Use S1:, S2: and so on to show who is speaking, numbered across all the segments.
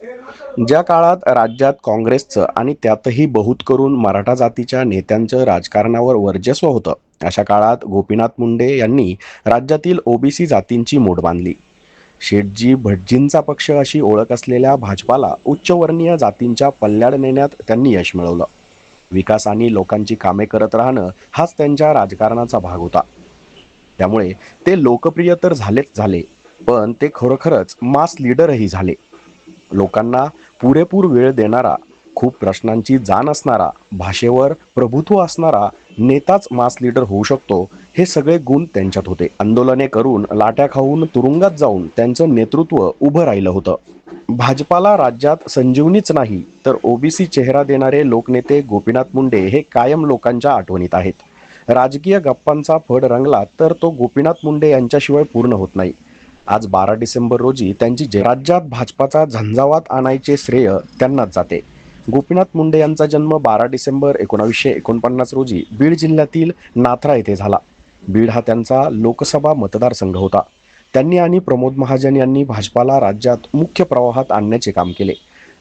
S1: ज्या काळात राज्यात काँग्रेसचं आणि त्यातही बहुत करून मराठा जातीच्या नेत्यांचं राजकारणावर वर्चस्व होतं अशा काळात गोपीनाथ मुंडे यांनी राज्यातील ओबीसी जातींची मोड बांधली. शेटजी भटजींचा पक्ष अशी ओळख असलेल्या भाजपाला उच्चवर्णीय जातींच्या पल्ल्याड नेण्यात त्यांनी यश मिळवलं. विकास आणि लोकांची कामे करत राहणं हाच त्यांच्या राजकारणाचा भाग होता. त्यामुळे ते लोकप्रिय तर झालेच झाले पण ते खरोखरच मास लीडरही झाले. लोकांना पुरेपूर वेळ देणारा खूप प्रश्नांची जाण असणारा भाषेवर प्रभुत्व असणारा नेताच मास लीडर होऊ शकतो हे सगळे गुण त्यांच्यात होते. आंदोलने करून लाट्या खाऊन तुरुंगात जाऊन त्यांचं नेतृत्व उभं राहिलं होतं. भाजपाला राज्यात संजीवनीच नाही तर ओबीसी चेहरा देणारे लोकनेते गोपीनाथ मुंडे हे कायम लोकांच्या आठवणीत आहेत. राजकीय गप्पांचा फड रंगला तर तो गोपीनाथ मुंडे यांच्याशिवाय पूर्ण होत नाही. आज बारा डिसेंबर रोजी त्यांची जे- राज्यात भाजपाचा झंझावात आणायचे श्रेय त्यांनाच जाते. गोपीनाथ मुंडे यांचा जन्म बारा डिसेंबर एकोणावीसशे एकोणपन्नास रोजी बीड जिल्ह्यातील नाथरा येथे झाला. बीड हा त्यांचा लोकसभा मतदारसंघ होता. त्यांनी आणि प्रमोद महाजन यांनी भाजपाला राज्यात मुख्य प्रवाहात आणण्याचे काम केले.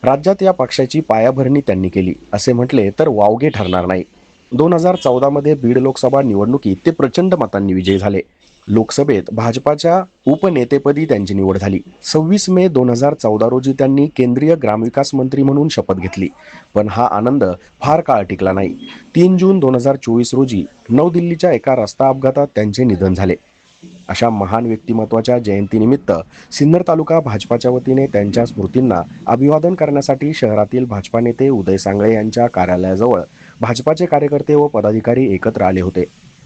S1: राज्यात या पक्षाची पायाभरणी त्यांनी केली असे म्हटले तर वावगे ठरणार नाही. दोन हजार चौदामध्ये बीड लोकसभा निवडणुकीत ते प्रचंड मतांनी विजयी झाले. लोकसभेत भाजपाच्या उपनेतेपदी त्यांची निवड झाली. सव्वीस मे दोन हजार चौदा रोजी त्यांनी केंद्रीय ग्रामविकास मंत्री म्हणून शपथ घेतली. पण हा आनंद फार काळ टिकला नाही. तीन जून दोन हजार चोवीस रोजी नऊ दिल्लीच्या एका रस्ता अपघातात त्यांचे निधन झाले. अशा महान व्यक्तिमत्वाच्या जयंतीनिमित्त सिन्नर तालुका भाजपाच्या वतीने त्यांच्या स्मृतींना अभिवादन करण्यासाठी शहरातील भाजपा नेते उदय सांगळे यांच्या कार्यालयाजवळ भाजपाचे कार्यकर्ते व पदाधिकारी एकत्र आले होते.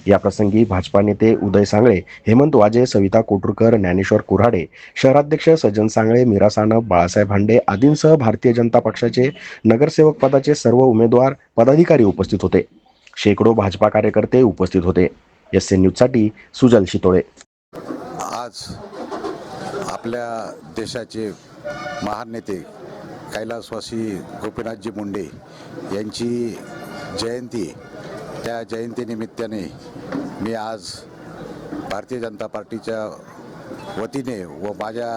S1: याप्रसंगी भाजपा नेते उदय सांगळे हेमंत वाजे सविता कोटुरकर ज्ञानेश्वर कुऱ्हाडे शहराध्यक्ष सज्जन सांगळे मीरा सानप बाळासाहेब हांडे आदींसह भारतीय जनता पक्षाचे नगरसेवक पदाचे सर्व उमेदवार पदाधिकारी उपस्थित होते. शेकडो भाजपा कार्यकर्ते उपस्थित होते. एस एन न्यूजसाठी सुजल शितोळे.
S2: आज आपल्या देशाचे महान नेते कैलासवासी गोपीनाथजी मुंडे यांची जयंती त्या जयंतीनिमित्ताने मी आज भारतीय जनता पार्टीच्या वतीने व माझ्या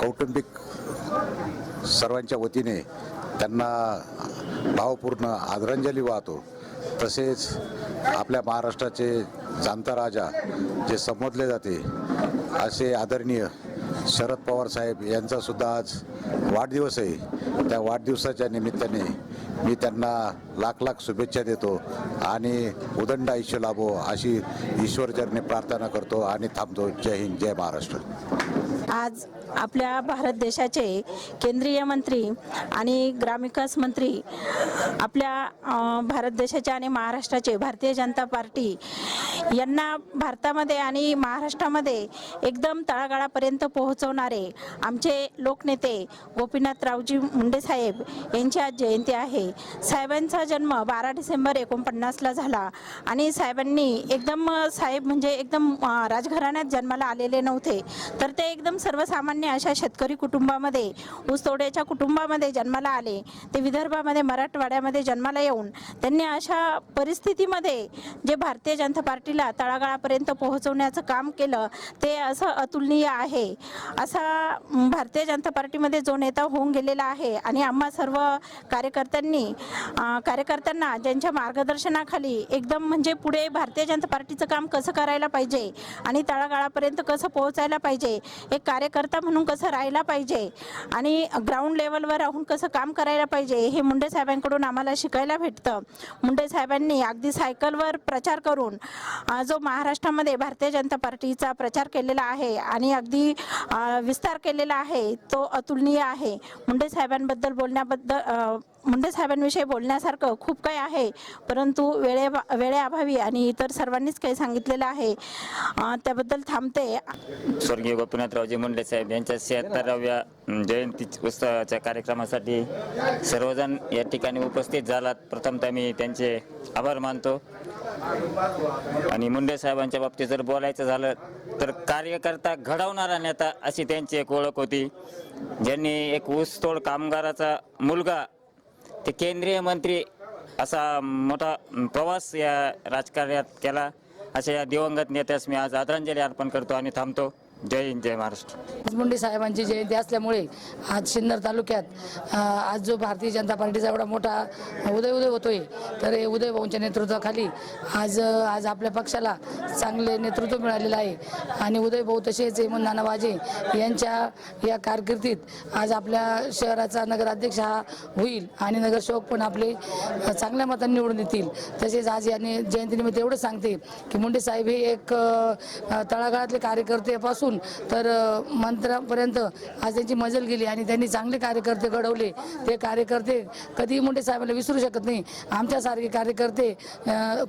S2: कौटुंबिक सर्वांच्या वतीने त्यांना भावपूर्ण आदरांजली वाहतो. तसेच आपल्या महाराष्ट्राचे जाणता राजा जे संबोधले जाते असे आदरणीय शरद पवार साहेब यांचा सुद्धा आज वाढदिवस आहे. त्या वाढदिवसाच्या निमित्ताने मी त्यांना लाख लाख शुभेच्छा देतो आणि उदंड आयुष्य लाभो अशी ईश्वरचरणी प्रार्थना करतो आणि थांबतो. जय हिंद जय महाराष्ट्र.
S3: आज आपल्या भारत देशाचे केंद्रीय मंत्री आणि ग्रामविकास मंत्री आपल्या भारत देशाचे आणि महाराष्ट्राचे भारतीय जनता पार्टी यांना भारतामध्ये आणि महाराष्ट्रामध्ये एकदम तळागाळापर्यंत पोहोचवणारे आमचे लोकनेते गोपीनाथरावजी मुंडे साहेब यांची आज जयंती आहे. साहेबांचा जन्म बारा डिसेंबर एकोणपन्नासला झाला आणि साहेबांनी एकदम साहेब म्हणजे एकदम राजघराण्यात जन्माला आलेले नव्हते. तर ते एकदम सर्वसामान्य अशा शेतकरी कुटुंबामध्ये ऊसतोड्याच्या कुटुंबामध्ये जन्माला आले ते विदर्भामध्ये मराठवाड्यामध्ये जन्माला येऊन त्यांनी अशा परिस्थितीमध्ये जे भारतीय जनता पार्टीला तळागाळापर्यंत पोहोचवण्याचं काम केलं ते असं अतुलनीय आहे. असा भारतीय जनता पार्टीमध्ये जो नेता होऊन गेलेला आहे आणि आम्हा सर्व कार्यकर्त्यांनी कार्यकर्त्यांना ज्यांच्या मार्गदर्शनाखाली एकदम म्हणजे पुढे भारतीय जनता पार्टीचं काम कसं करायला पाहिजे आणि तळागाळापर्यंत कसं पोहोचायला पाहिजे एक कार्यकर्ता म्हणून कसं राहायला पाहिजे आणि ग्राउंड लेवलवर राहून कसं काम करायला पाहिजे हे मुंडे साहेबांकडून आम्हाला शिकायला भेटतं. मुंडे साहेबांनी अगदी सायकलवर प्रचार करून जो महाराष्ट्रामध्ये भारतीय जनता पार्टीचा प्रचार केलेला आहे आणि अगदी विस्तार केलेला आहे तो अतुलनीय आहे. मुंडे साहेबांबद्दल बोलण्याबद्दल मुंडे साहेबांविषयी बोलण्यासारखं खूप काही आहे परंतु वेळे वेळेअभावी आणि इतर सर्वांनीच काही सांगितलेलं आहे. त्याबद्दल थांबते.
S4: स्वर्गीय गोपीनाथरावजी मुंडे साहेब यांच्या शहात्तराव्या जयंती उत्सवाच्या कार्यक्रमासाठी सर्वजण या ठिकाणी उपस्थित झालात. प्रथमतः मी त्यांचे आभार मानतो. आणि मुंडे साहेबांच्या बाबतीत जर बोलायचं झालं तर कार्यकर्ता घडवणारा नेता अशी त्यांची एक ओळख होती ज्यांनी एक ऊसतोड कामगाराचा मुलगा ते केंद्रीय मंत्री असा मोठा प्रवास या राजकारणात केला. अशा या दिवंगत नेत्यास मी आज आदरांजली अर्पण करतो आणि थांबतो. जय हिंद जय महाराष्ट्र.
S5: मुंडे साहेबांची जयंती असल्यामुळे आज सिन्नर तालुक्यात आज जो भारतीय जनता पार्टीचा एवढा मोठा उदय उदय होतोय तर हे उदय भाऊंच्या नेतृत्वाखाली आज आज आपल्या पक्षाला चांगले नेतृत्व मिळालेलं आहे. आणि उदय भाऊ तसेच हेमंत नाना वाजे यांच्या या कारकिर्दीत आज आपल्या शहराचा नगराध्यक्ष हा होईल आणि नगरसेवक पण आपले चांगल्या मतांनी निवडून येतील. तसेच आज याने जयंतीनिमित्त एवढं सांगते की मुंडे साहेब हे एक तळागाळातले कार्यकर्तेपासून पासून तर मंत्रापर्यंत मंत्र्यापर्यंत आज त्यांची मजल गेली आणि त्यांनी चांगले कार्यकर्ते घडवले. ते कार्यकर्ते कधीही मुंडे साहेबांना विसरू शकत नाही. आमच्यासारखे कार्यकर्ते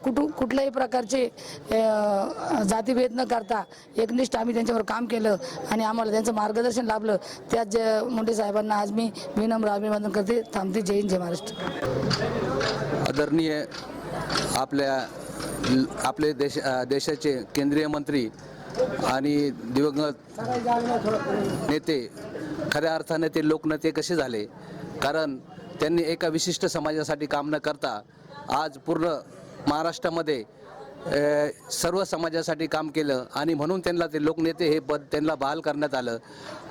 S5: कुठू कुठल्याही प्रकारचे जातीभेद न करता एकनिष्ठ आम्ही त्यांच्यावर काम केलं आणि आम्हाला त्यांचं मार्गदर्शन लाभलं. त्याच ज- मुंडे साहेबांना आज मी विनम्र अभिवादन करते. थांबते. जय हिंद जय महाराष्ट्र.
S6: आदरणीय आपल्या आपले देश देशाचे केंद्रीय मंत्री आणि दिवंगत नेते खऱ्या अर्थाने ते लोकनेते कसे झाले? कारण त्यांनी एका विशिष्ट समाजासाठी काम न करता आज पूर्ण महाराष्ट्रामध्ये सर्व समाजासाठी काम केलं आणि म्हणून त्यांना ते लोकनेते हे पद त्यांना बहाल करण्यात आलं.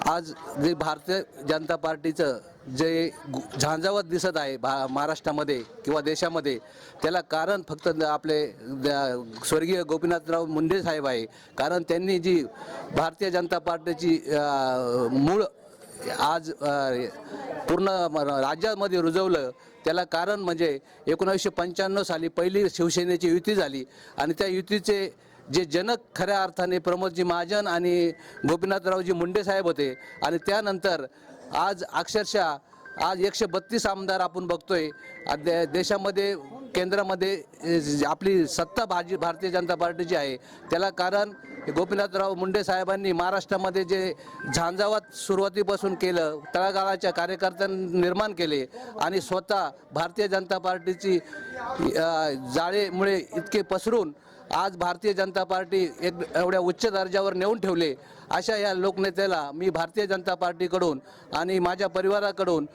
S6: आज जे भारतीय जनता पार्टीचं जे गु- झांजावत दिसत आहे भा महाराष्ट्रामध्ये किंवा देशामध्ये त्याला कारण फक्त आपले द- स्वर्गीय गोपीनाथराव मुंडे साहेब आहे. कारण त्यांनी जी भारतीय जनता पार्टीची मूळ आज पूर्ण राज्यामध्ये रुजवलं. त्याला कारण म्हणजे एकोणावीसशे पंच्याण्णव साली पहिली शिवसेनेची युती झाली आणि त्या युतीचे जे जनक खऱ्या अर्थाने प्रमोदजी महाजन आणि गोपीनाथरावजी मुंडे साहेब होते आणि त्यानंतर आज अक्षरशः आज एकशे बत्तीस आमदार आपण बघतोय. दे- देशामध्ये केंद्रामध्ये आपली सत्ता भाजी भारतीय जनता पार्टीची आहे. त्याला कारण गोपीनाथराव मुंडे साहेबांनी महाराष्ट्रामध्ये जे झांजावात सुरुवातीपासून केलं तळागाळाच्या कार्यकर्त्यांनी निर्माण केले आणि स्वतः भारतीय जनता पार्टीची जाळेमुळे इतके पसरून आज भारतीय जनता पार्टी एक एवढ्या उच्च दर्जावर नेऊन ठेवले. अशा या लोकनेत्याला मी भारतीय जनता पार्टीकडून आणि माझ्या परिवाराकडून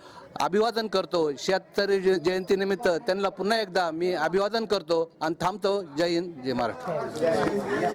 S6: अभिवादन करतो. शहात्तरी जयंतीनिमित्त त्यांना पुन्हा एकदा मी अभिवादन करतो आणि थांबतो. जय हिंद जय महाराष्ट्र.